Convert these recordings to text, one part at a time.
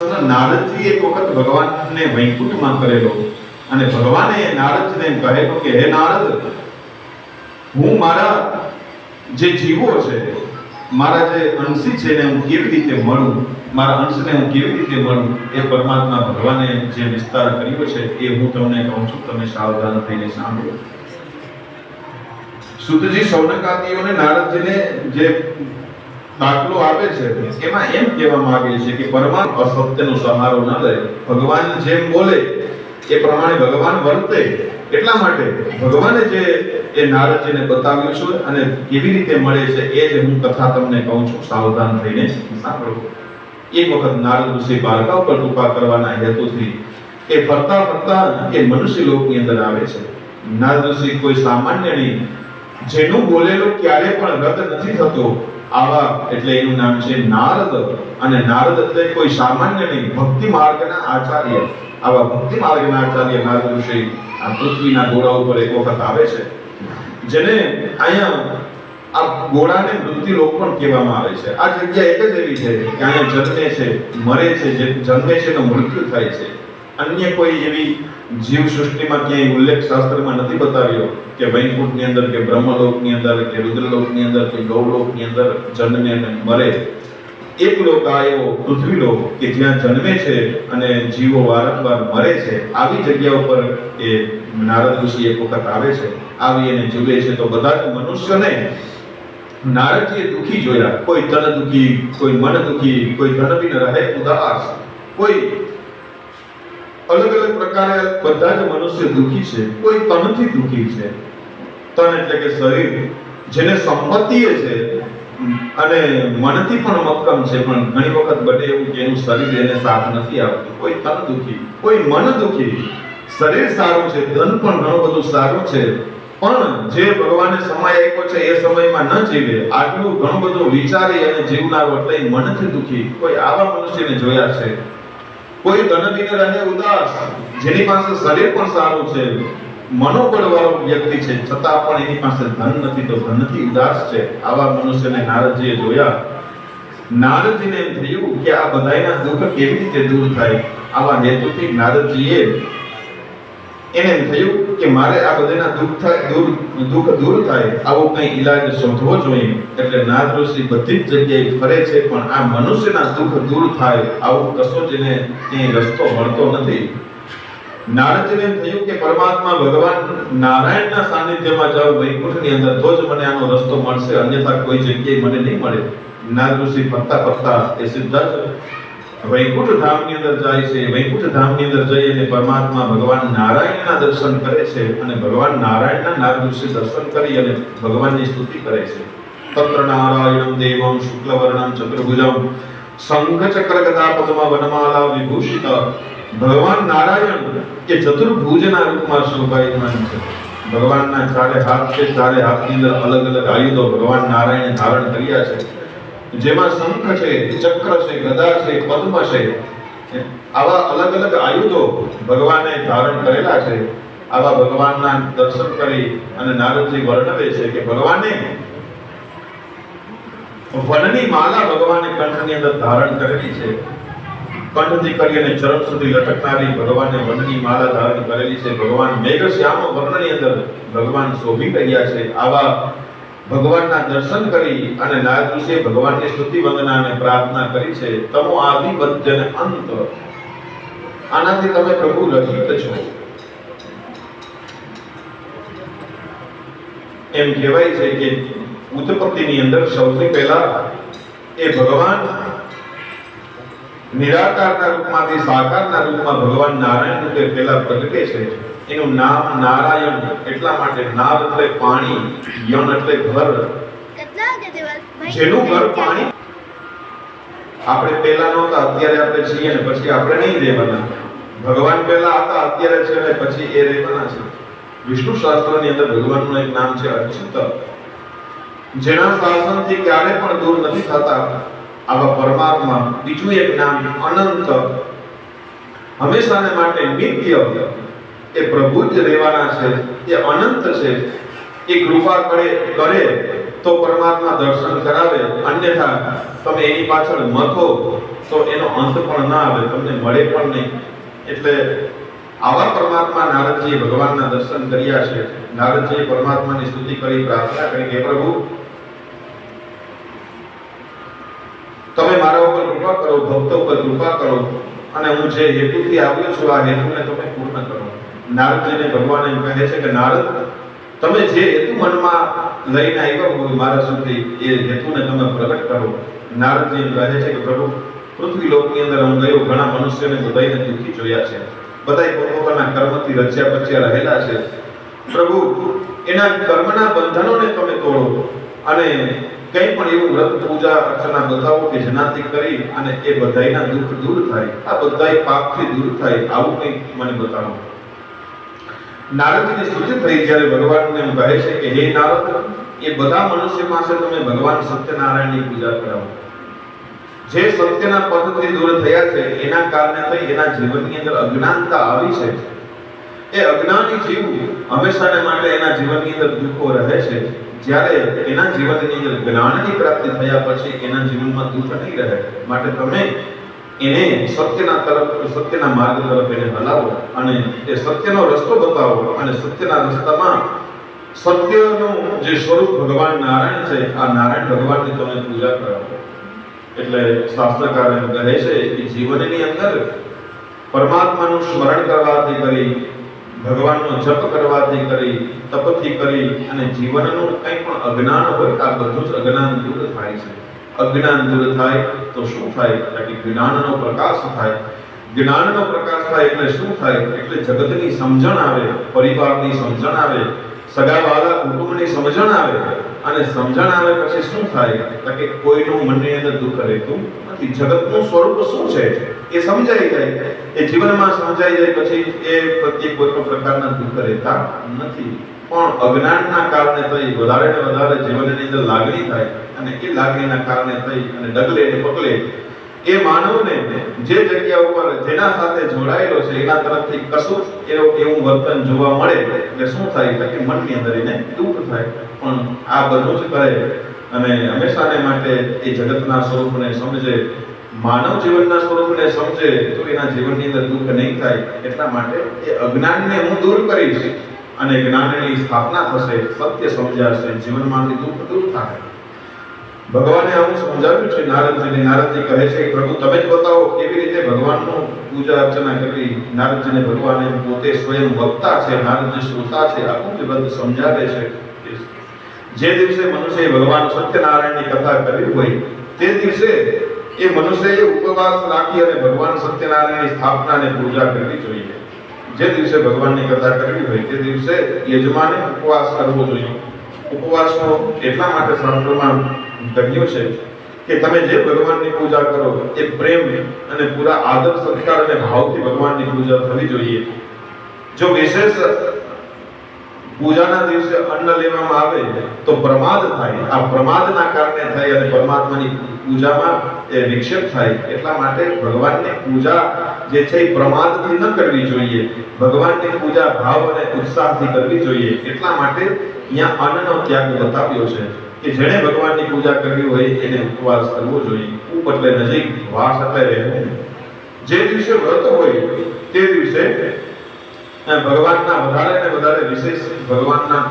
નારદજી એક વખત ભગવાનને વૈકુંઠમાં કરેલો. અને ભગવાને નારદજીને કહેલો કે, હે નારદ, હું મારા જે જીવો છે, મારા જે અંશી છે એને હું કેવી રીતે મળું, મારા અંશને હું કેવી રીતે મળું, એ પરમાત્મા ભગવાને જે વિસ્તાર કર્યો છે, એ હું તમને કહું છું, તમે સાવધાન થઈને સાંભળો. સુતજી સૌનકાદીઓને નારદજીને જે દાખલો આપે છે. એમાં એમ કહેવા માંગે છે કે પરમાત્મા અસત્યનો સહારો ન લે. ભગવાન જેમ બોલે, એ પ્રમાણે ભગવાન વર્તે. એટલા માટે ભગવાને જે એ નારદજીને બતાવ્યું છે અને કેવી રીતે મળે છે એ જ હું કથા તમને કહું છું. સાવધાન થઈને સાંભળો. એક વખત નારદ ઋષિ બાળકા ઉપર કૃપા કરવાના હેતુથી એ ફરતા ફરતા એ મનુષ્ય લોકની અંદર આવે છે. નારદ ઋષિ કોઈ સામાન્ય નહીં. જેનું બોલેલું ક્યારે પણ રદ નથી થતો આવા, એટલે એનું નામ છે નારદ. અને નારદ એટલે કોઈ સામાન્ય નહીં, ભક્તિ માર્ગના આચાર્ય. આવા ભક્તિ માર્ગના આચાર્ય નારદ ઋષિ આ પૃથ્વીના ઘોડા ઉપર એક વખત આવે છે. જેને અહીંયા આ ઘોડાને મૃત્યુલોક પણ કહેવામાં આવે છે. આ જગ્યા એક જ એવી છે કે અહીંયા જન્મે છે, મરે છે, જે જન્મે છે તો મૃત્યુ થાય છે. અન્ય કોઈ એવી જીવ સૃષ્ટિમાં ક્યાંય ઉલ્લેખ શાસ્ત્રમાં નથી બતાવ્યો કે વૈકુંઠની અંદર, કે બ્રહ્મલોકની અંદર, કે રુદ્રલોકની અંદર, કે ગૌલોકની અંદર જન્મે અને મરે? એક લોક આ પૃથ્વી લોક કે જ્યાં જન્મે છે અને જીવો વારંવાર મરે છે. આવી જગ્યા ઉપર એ નારદ ઋષિ એક વખત આવે છે. આવી એને જુએ છે. તો બધા મનુષ્યને નારદજીએ દુખી જોયા. કોઈ તન દુખી, કોઈ મન દુખી, કોઈ ધન બિન રહે ઉદાસ. કોઈ અલગ અલગ પ્રકારે બધા જ મનુષ્ય દુખી છે, કોઈ તનથી દુખી છે. તન એટલે કે શરીર, જેને સંપત્તિએ છે, અને મનથી પણ મક્કમ છે, પણ ઘણી વખત બને એવું કે એનું શરીર એને સાથ નથી આવતું કોઈ તન દુખી, કોઈ મન દુખી. શરીર સારું છે, ધન પણ ઘણું બધું સારું છે, પણ જે ભગવાને સમય આપ્યો છે, એ સમયમાં ન જીવે. આટલું ઘણું બધું વિચારી અને જીવનાર એટલે મનથી દુખી. કોઈ આવા મનુષ્યને જોયા છે? કોઈ ધનબીને રહે ઉદાસ. જેની પાસે શરીર પણ સારું છે, મનોબળ વાળો વ્યક્તિ છે, છતાં પણ એની પાસે ધન નથી, તો ધનથી ઉદાસ છે. આવા મનુષ્યને નારદજીએ જોયા. નારદજીને એમ થયું કે આ બધાના દુઃખ કેવી રીતે દૂર થાય? આવા હેતુથી નારદજીએ એને થયું કે મારે આ બધાના દુઃખ થાય દૂર, દુઃખ દૂર થાય, આવો કંઈ ઈલાજ શોધવો જોઈએ. એટલે નારદ ઋષિ બધી જ જગ્યાએ ફરે છે, પણ આ મનુષ્યના દુઃખ દૂર થાય, આવો કશો જ એને રસ્તો મળતો નથી. નારદજીને થયું કે પરમાત્મા ભગવાન નારાયણના સાનિધ્યમાં જાઉં વૈકુંઠની અંદર, તો જ મને આનો રસ્તો મળશે, અન્યથા કોઈ જગ્યાએ મને નહીં મળે. નારદ ઋષિ ફરતા ફરતા એ જ વૈકુંઠ ધામની અંદર જાય છે. વૈકુંઠ ધામની અંદર જઈ અને પરમાત્મા ભગવાન નારાયણના દર્શન કરે છે અને ભગવાન નારાયણના નાગ દિવસે દર્શન કરી અને ભગવાનની સ્તુતિ કરે છે. તત્ર નારાયણમ દેવમ શુક્લવર્ણમ ચતુર્ભુજમ શંખ ચક્ર ગદા પદ્મ વનમાલા વિભૂષિત. ભગવાન નારાયણ કે ચતુર્ભુજના રૂપમાં શોભાયમાન છે. ભગવાનના ચારે હાથ છે, ચારે હાથની અંદર અલગ અલગ આયુધો ભગવાન નારાયણે ધારણ કર્યા છે. જેમાં શંખ છે, ચક્ર છે, ગદા છે, પદ્મ છે. આવા અલગ અલગ આયુધો ભગવાને ધારણ કરેલા છે. આવા ભગવાનના દર્શન કરી અને નારદજી વર્ણવે છે કે ભગવાને વનની માલા ભગવાને કંઠની અંદર ધારણ કરેલી છે. કંઠથી કરીને ચરણ સુધી લટકનારી ભગવાને વનની માલા ધારણ કરેલી છે. ભગવાન મેઘશ્યામ વર્ણની અંદર ભગવાન શોભી રહ્યા છે. આવા ભગવાનના દર્શન કરી અને નારદ ઋષિએ ભગવાનની સ્તુતિ વંદના અને પ્રાર્થના કરી છે, તમો આદિ મધ્ય અંત આનાથી તમે પ્રભુ રહિત છો. એમ કહેવાય છે કે ઉત્પત્તિની અંદર સૌથી પહેલા એ ભગવાન નિરાકારના રૂપમાંથી સાકારના રૂપમાં ભગવાન નારાયણ રૂપે પહેલા પ્રગટે છે. એનું નામ નારાયણ એટલા માટે નાર એટલે પાણી યણ એટલે ઘર. જેનું ઘર પાણી? આપણે પહેલા નહોતા અત્યારે આપણે છીએ ને પછી આપણે નહીં રહેવાના. ભગવાન પહેલા હતા અત્યારે છે ને પછી એ રહેવાના છે. વિષ્ણુ શાસ્ત્રની અંદર ભગવાનનું એક નામ છે અચ્યુત. જેના શાસનથી ક્યારે પણ દૂર નથી થતા આવા પરમાત્મા. બીજું એક નામ અનંત. હંમેશાને માટે નિત્ય. એ પ્રભુ જ રહેવાના છે, એ અનંત છે. એ કૃપા કરે કરે તો પરમાત્મા દર્શન કરાવે. અન્યથા તમે એની પાછળ મથો તો એનો અંત પણ ના આવે, તમને મળે પણ નહીં. એટલે આવા પરમાત્મા નારદજીએ ભગવાનના દર્શન કર્યા છે. નારદજીએ પરમાત્માની સ્તુતિ કરી, પ્રાર્થના કરી કે પ્રભુ, તમે મારા ઉપર કૃપા કરો, ભક્તો ઉપર કૃપા કરો અને હું જે હેતુથી આવ્યો છું, આ હેતુને તમે પૂર્ણ કરો. નારદજીને ભગવાન એમ કહે છે કે, નારદ, તમે જે હેતુ મનમાં લઈને આવ્યા હોય મારા સુધી, એ હેતુને તમે પ્રગટ કરો. નારદજી એમ કહે છે કે, પ્રભુ, પૃથ્વી લોકની અંદર હું ગયો, ઘણા મનુષ્યને બધાયને દુઃખી જોયા છે. બધાય પોતપોતાના કર્મથી રચ્યા પચ્યા રહેલા છે. પ્રભુ, એના કર્મના બંધનોને તમે તોડો અને કંઈ પણ એવું વ્રત, પૂજા, અર્ચના બતાવો કે જેનાથી કરી અને એ બધાયના દુઃખ દૂર થાય. આ બધાય પાપથી દૂર થાય. આવું કંઈક મને બતાવો. નારદજીની સ્તુતિ થઈ જ્યારે ભગવાનને કહે છે કે, હે નારદ, એ બધા મનુષ્ય પાસે તમે ભગવાન સત્યનારાયણની પૂજા કરાવો જે સત્યના પદથી દૂર થયા છે, એના કારણે થઈ એના જીવનની અંદર અજ્ઞાનતા આવી છે. એ અજ્ઞાની જીવ હંમેશાને માટે એના જીવનની અંદર દુઃખો રહે છે. જ્યારે એના જીવનની અંદર જ્ઞાનની પ્રાપ્તિ થયા પછી એના જીવનમાં દુઃખ નહીં રહે. માટે તમે એને સત્યના તરફ સત્યના માર્ગ તરફ એને હલાવો અને એ સત્યનો રસ્તો બતાવો અને સત્યના રસ્તામાં સત્યનું જે સ્વરૂપ ભગવાન નારાયણ છે, આ નારાયણ ભગવાનની તમે પૂજા કરાવો એટલે શાસ્ત્રકાર એમ કહે છે કે જીવનની અંદર પરમાત્માનું સ્મરણ કરવાથી કરી, ભગવાનનો જપ કરવાથી કરી, તપથી કરી અને જીવનનું કંઈ પણ અજ્ઞાન હોય, આ બધું જ અજ્ઞાન દૂર થાય છે. અજ્ઞાન દૂર થાય તો શું થાય? એટલે જ્ઞાનનો પ્રકાશ થાય? જ્ઞાનનો પ્રકાશ થાય એટલે શું થાય? એટલે જગતની સમજણ આવે, પરિવારની સમજણ આવે સગાવાલા કુટુંબની સમજણ આવે. અને સમજણ આવે પછી શું થાય? કે કોઈનું મનની અંદર દુઃખ રહેતું નથી. જગતનું સ્વરૂપ શું છે? એ સમજાઈ જાય. એ જીવનમાં સમજાઈ જાય પછી એ પ્રત્યે કોઈ પણ પ્રકારના દુઃખ રહેતા નથી. પણ અજ્ઞાનના કારણે થઈ વધારે ને વધારે જીવનની અંદર લાગણી થાય અને એ લાગણીના કારણે થઈ અને ડગલે ને પગલે એ માનવને જે જગ્યા ઉપર જેના સાથે જોડાયેલો છે, એના તરફથી કશું એવું વર્તન જોવા મળે એટલે શું થાય? એટલે કે મનની અંદર એને દુઃખ થાય. પણ આ બધું જ કરે અને હંમેશાને માટે એ જગતના સ્વરૂપને સમજે. માનવ જીવનના સ્વરૂપને સમજે તો એના જીવનની અંદર દુઃખ નહીં થાય. એટલા માટે એ અજ્ઞાનને હું દૂર કરીશ. અને જ્ઞાનની સ્થાપના થશે, સત્ય સમજાશે, જીવનમાંથી દુઃખ દૂર થાય. ભગવાને આવું સમજાવ્યું છે, નારદજીને. નારદજી કહે છે કે પ્રભુ, તમે જ બતાવો, કેવી રીતે ભગવાનનું પૂજા અર્ચના કરવી? નારદજીને ભગવાને પોતે સ્વયં વક્તા છે, નારદજી શ્રોતા છે આખું વિબંધ બધું સમજાવે છે. જે દિવસે મનુષ્ય ભગવાન સત્યનારાયણની કથા કરવી હોય, તે દિવસે એ મનુષ્યએ ઉપવાસ રાખી અને ભગવાન સત્યનારાયણની સ્થાપના અને પૂજા કરવી જોઈએ. જે દિવસે ભગવાનની કથા કરવી હોય તે દિવસે યજમાને ઉપવાસ કરવો જોઈએ. ઉપવાસનો એટલા માટે શાસ્ત્રમાં કહ્યું છે કે તમે જે ભગવાનની પૂજા કરો એ પ્રેમ અને પૂરા આદર સત્કાર અને ભાવથી ભગવાનની પૂજા થવી જોઈએ. જો વિશેષ પૂજાના દિવસે અન્ન લેવામાં આવે તો પ્રમાદ થાય. આ પ્રમાદના કારણે થાય અને પરમાત્માની પૂજામાં એ વિક્ષેપ થાય. એટલા માટે ભગવાનની પૂજા જે છે એ પ્રમાદથી ન કરવી જોઈએ. ભગવાનની પૂજા ભાવ અને ઉત્સાહથી કરવી જોઈએ. એટલા માટે અહીંયા અન્નનો ત્યાગ બતાવ્યો છે કે જેણે ભગવાનની પૂજા કરવી હોય એને ઉપવાસ કરવો જોઈએ. ઉપ એટલે નજીક, વાસ એટલે રહેવું. જે દિવસે વ્રત હોય તે દિવસે ભગવાનના વધારે ને વધારે વિશેષ ભગવાનના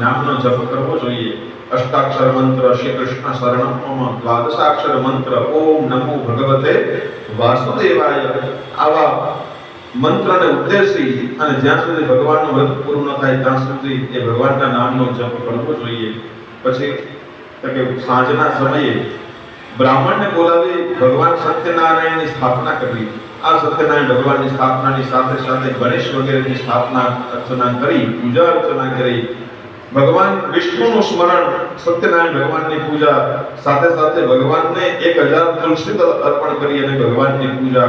નામનો જપ કરવો જોઈએ. અષ્ટાક્ષર મંત્ર શ્રી કૃષ્ણ શરણમ દ્વાદશાક્ષર મંત્ર, ઓમ નમો ભગવતે વાસુદેવાય. આવા મંત્રને ઉદ્દેશી અને જ્યાં સુધી ભગવાનનું વ્રત પૂર્ણ થાય, ત્યાં સુધી એ ભગવાનના નામનો જપ કરવો જોઈએ. પછી કે સાંજના સમયે બ્રાહ્મણને બોલાવી ભગવાન સત્યનારાયણની સ્થાપના કરવી આ સત્યનારાયણ ભગવાનની સ્થાપનાની સાથે સાથે ગણેશ વગેરેની સ્થાપના અર્ચના કરી, પૂજા અર્ચના કરી. ભગવાન વિષ્ણુનું સ્મરણ સત્યનારાયણ ભગવાનની પૂજા સાથે સાથે ભગવાનને એક હજાર તુલસી અર્પણ કરી અને ભગવાનની પૂજા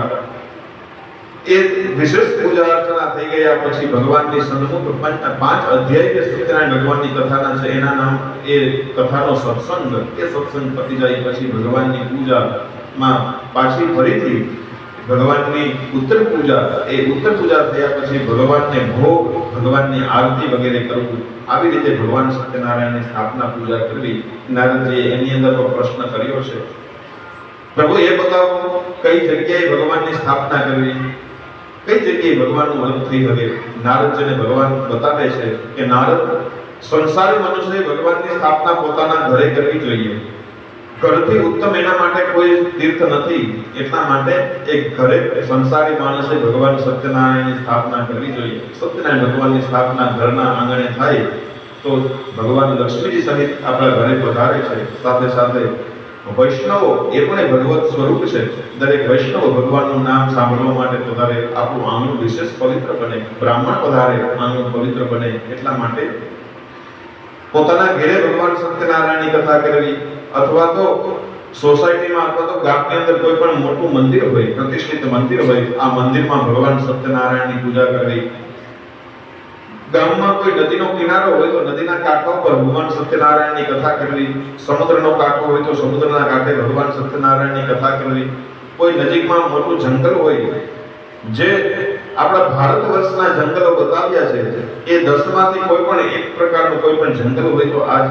એ વિશેષ પૂજા અર્ચના થઈ ગયા પછી ભગવાનની સન્મુખ પંચ- અધ્યાય કે સત્યનારાયણ ભગવાનની કથાના છે, એના નામ એ કથાનો સત્સંગ. એ સત્સંગ પતી જાય પછી ભગવાનની પૂજામાં પાછી ફરીથી ભગવાનની ઉત્તર પૂજા, એ ઉત્તર પૂજા થયા પછી ભગવાનને ભોગ, ભગવાનની આરતી વગેરે કરવું. આવી રીતે ભગવાન સત્યનારાયણની સ્થાપના પૂજા કરવી. નારદજીએ એની અંદર પ્રશ્ન કર્યો છે. પ્રભુ, એ બતાવો, કઈ જગ્યાએ ભગવાનની સ્થાપના કરવી? કઈ જગ્યાએ ભગવાનનું થઈ શકે? નારદજીને ભગવાન બતાવે છે કે નારદ, સંસારી મનુષ્યએ ભગવાનની સ્થાપના પોતાના ઘરે કરવી જોઈએ. ઘરથી ઉત્તમ એના માટે કોઈ તીર્થ નથી, એટલા માટે એક ઘરે સંસારી માણસે ભગવાન સત્યનારાયણની સ્થાપના કરવી જોઈએ. સત્યનારાયણ ભગવાનની સ્થાપના ઘરના આંગણે થાય, તો ભગવાન લક્ષ્મીજી સહિત આપણા ઘરે પધારે છે. સાથે સાથે વૈષ્ણવો એ પણ એ ભગવત સ્વરૂપ છે. દરેક વૈષ્ણવ ભગવાનનું નામ સાંભળવા માટે પધારે આપણું આંગણું વિશેષ પવિત્ર બને, બ્રાહ્મણ પધારે, આંગણું પવિત્ર બને એટલા માટે પોતાના ઘેરે ભગવાન સત્યનારાયણની કથા કરવી અથવા તો સોસાયટીમાં અથવા તો ગામની અંદર કોઈ પણ મોટું મંદિર હોય, પ્રતિષ્ઠિત મંદિર હોય, આ મંદિરમાં ભગવાન સત્યનારાયણની પૂજા કરવી ગામમાં કોઈ નદીનો કિનારો હોય તો નદીના કાંઠા ઉપર ભગવાન સત્યનારાયણની કથા કરવી સમુદ્રનો કાંઠો હોય તો સમુદ્રના કાંઠે ભગવાન સત્યનારાયણની કથા કરવી કોઈ નજીકમાં મોટું જંગલ હોય, જે આપણા ભારત વર્ષના જંગલો બતાવ્યા છે, એ દસમાંથી કોઈ પણ એક પ્રકારનું કોઈ પણ જંગલ હોય તો આ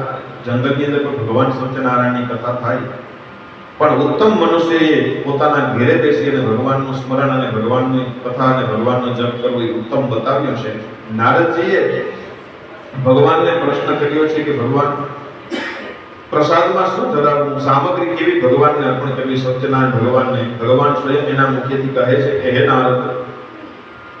જંગલની અંદર ભગવાન સત્યનારાયણની કથા થાય. પણ ઉત્તમ મનુષ્યએ પોતાના ઘેરે બેસી અને ભગવાનનું સ્મરણ અને ભગવાનની કથા અને ભગવાનનો જપ કરવો એ ઉત્તમ બતાવ્યું છે. નારદજીએ ભગવાનને પ્રશ્ન કર્યો છે કે ભગવાન, પ્રસાદમાં શું ધરાવવું સામગ્રી કેવી ભગવાનને અર્પણ કરવી? સત્યનારાયણ ભગવાનને, ભગવાન સ્વયં એના મુખ્યથી કહે છે કે, હે નારદ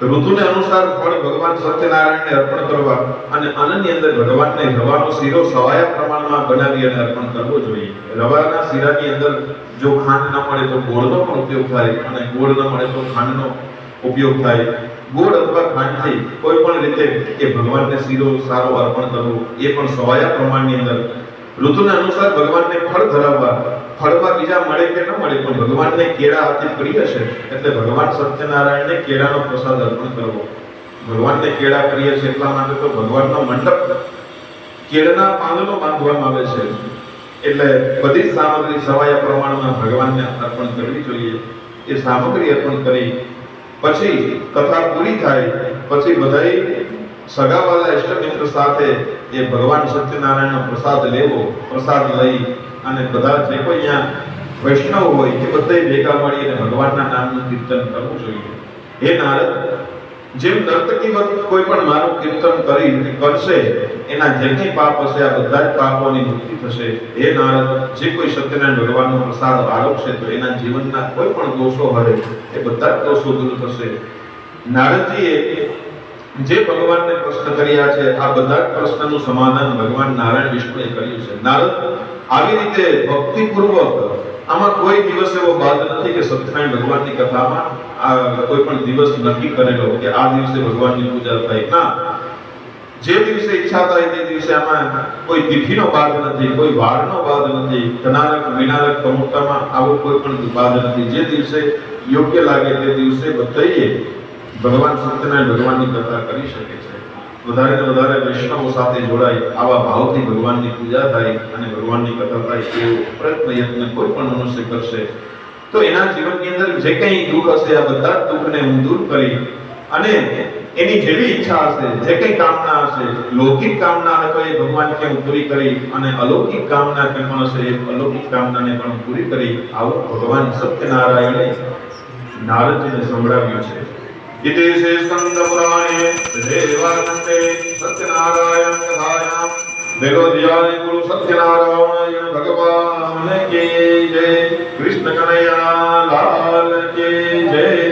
ઋતુને અનુસાર ફળ ભગવાન સત્યનારાયણને અર્પણ કરવા અને આનંદની અંદર ભગવાનને રવાનો શીરો સવાયા પ્રમાણમાં બનાવી અને અર્પણ કરવો જોઈએ. રવાના શીરાની અંદર જો ખાંડ ન મળે તો ગોળનો પણ ઉપયોગ થાય અને ગોળ ન મળે તો ખાંડનો ઉપયોગ થાય. ગોળ અથવા ખાંડથી કોઈ પણ રીતે એ ભગવાનને શીરો સારો અર્પણ કરવો, એ પણ સવાયા પ્રમાણની અંદર. ઋતુને અનુસાર ભગવાનને ફળ ધરાવવા ફળમાં બીજા મળે કે ન મળે પણ ભગવાનને કેળા અતિ પ્રિય છે, એટલે ભગવાન સત્યનારાયણને કેળાનો પ્રસાદ અર્પણ કરવો. ભગવાનને કેળા પ્રિય છે એટલા માટે તો ભગવાનનો મંડપ કેળના પાંદડો બાંધવામાં આવે છે. એટલે બધી સામગ્રી સવાયા પ્રમાણમાં ભગવાનને અર્પણ કરવી જોઈએ. એ સામગ્રી અર્પણ કરી, પછી કથા પૂરી થાય, પછી બધાય સગાવાલા ઇષ્ટમિત્ર સાથે એ ભગવાન સત્યનારાયણનો પ્રસાદ લેવો, પ્રસાદ લઈ અને બધા જે કોઈ અહીંયા વૈષ્ણવ હોય એ બધાય ભેગા મળી અને ભગવાનના નામનું કીર્તન કરવું જોઈએ. હે નારદ, જેમ નર્તકી વખત કોઈ પણ મારું કીર્તન કરી કરશે, એના જે પાપ હશે, આ બધા જ પાપોની મુક્તિ થશે. હે નારદ, જે કોઈ સત્યનારાયણ ભગવાનનો પ્રસાદ આરોગશે તો એના જીવનના કોઈ પણ દોષો હરે, એ બધા જ દોષો દૂર થશે. નારદજીએ જે ભગવાનને પ્રશ્ન કર્યા છે, આ બધા પ્રશ્નનું સમાધાન ભગવાન નારાયણ વિષ્ણુએ કર્યું છે. નારદ, આવી રીતે ભક્તિપૂર્વક, આમાં કોઈ દિવસ એવો બાદ નથી કે સત્યનારાયણ ભગવાનની કથામાં, આ કોઈ પણ દિવસ નક્કી કરેલો કે આ દિવસે ભગવાનની પૂજા થાય. ના, જે દિવસે ઈચ્છા થાય તે દિવસે આમાં કોઈ તિથિનો બાદ નથી, કોઈ વારનો બાદ નથી. કનારક વિનારક પ્રમુખતામાં આવો કોઈ પણ બાદ નથી. જે દિવસે યોગ્ય લાગે તે દિવસે બધાએ ભગવાન સત્યનારાયણ ભગવાનની કથા કરી શકે છે. વધારે ને વધારે વૈષ્ણવો સાથે જોડાય, આવા ભાવથી ભગવાનની પૂજા થાય અને ભગવાનની કથા થાય એવો પ્રયત્ન યત્ન કોઈ પણ મનુષ્ય કરશે. તો એના જીવનની અંદર જે કંઈ દુઃખ હશે, આ બધા દુઃખને હું દૂર કરી અને એની જેવી ઈચ્છા હશે, જે કંઈ કામના હશે, લૌકિક કામના હોય તો એ ભગવાન કે હું પૂરી કરી અને અલૌકિક કામના કે પણ હશે, એ અલૌકિક કામનાને પણ પૂરી કરી આવું ભગવાન સત્યનારાયણે નારદજીને સંભળાવ્યું છે. इति से स्कंद पुराणे देवानंदे सत्यनारायण कथायां देवोदयाय गुरु सत्यनारायण भगवान की जय कृष्ण कन्हैया लाल की जय